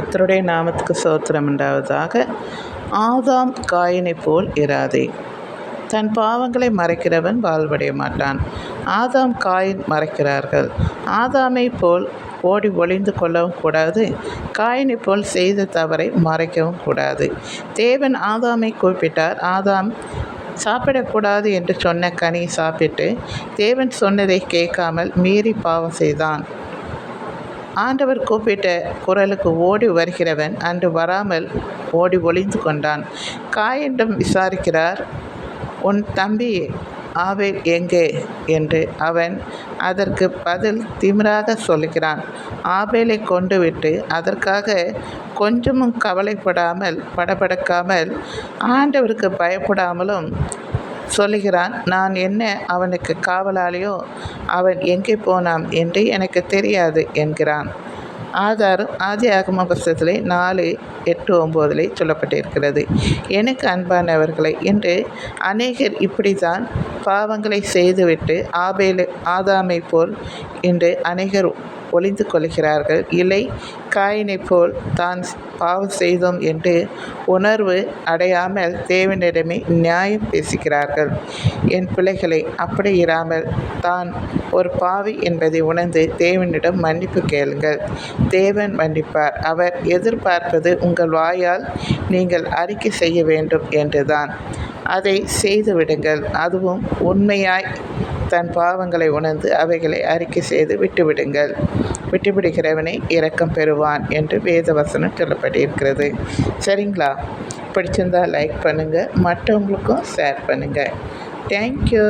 கத்தருடைய நாமத்துக்கு சோத்திரம் உண்டாவதாக. ஆதாம் காயினைப் போல் இராதே. தன் பாவங்களை மறைக்கிறவன் வாழ்வடைய மாட்டான். ஆதாம் காயின் மறைக்கிறார்கள். ஆதாமை போல் ஓடி ஒளிந்து கொள்ளவும் கூடாது. காயினை போல் செய்த தவறை மறைக்கவும் கூடாது. தேவன் ஆதாமை கூப்பிட்டார். ஆதாம் சாப்பிடக்கூடாது என்று சொன்ன கனி சாப்பிட்டு தேவன் சொன்னதை கேட்காமல் மீறி பாவம் செய்தான். ஆண்டவர் கூப்பிட்ட குரலுக்கு ஓடி வருகிறவன் அன்று வராமல் ஓடி ஒளிந்து கொண்டான். காயினிடம் விசாரிக்கிறார் உன் தம்பி ஆவேல் எங்கே? என்று அவன் அதற்கு பதில் திமிராக சொல்லுகிறான் ஆவேலை கொண்டு விட்டு அதற்காக கொஞ்சமும் கவலைப்படாமல் படபடக்காமல் ஆண்டவருக்கு பயப்படாமலும் சொல்லுகிறான். நான் என்ன அவனுக்கு காவலாளியோ அவன் எங்கே போனான் என்று எனக்கு தெரியாது என்கிறான். ஆதாரம் ஆதி ஆகம புஸ்தகத்திலே நாலு எட்டு ஒம்போதிலே சொல்லப்பட்டிருக்கிறது. எனக்கு அன்பானவர்களை இன்று அநேகர் இப்படி தான் பாவங்களை செய்துவிட்டு ஆபேலு ஆதாமை போல் இன்று அநேகர் ஒளிந்து கொள்கிறார்கள். இல்லை காயினைப் போல் தான் பாவம் செய்தோம் என்று உணர்வு அடையாமல் தேவனிடமே நியாயம் பேசுகிறார்கள். என் பிள்ளைகளை அப்படி இராமல் தான் ஒரு பாவி என்பதை உணர்ந்து தேவனிடம் மன்னிப்பு கேளுங்கள். தேவன் மன்னிப்பார். அவர் எதிர்பார்ப்பது உங்கள் வாயால் நீங்கள் அறிக்கை செய்ய வேண்டும் என்றுதான். அதை செய்துவிடுங்கள். அதுவும் உண்மையாய் தன் பாவங்களை உணர்ந்து அவைகளை அறிக்கை செய்து விட்டுவிடுங்கள். விட்டுவிடுகிறவனை இரக்கம் பெறுவான் என்று வேத வசனம் சொல்லப்பட்டிருக்கிறது. சரிங்களா? பிடிச்சிருந்தா லைக் பண்ணுங்கள் மற்றவங்களுக்கும் ஷேர் பண்ணுங்கள் தேங்க்யூ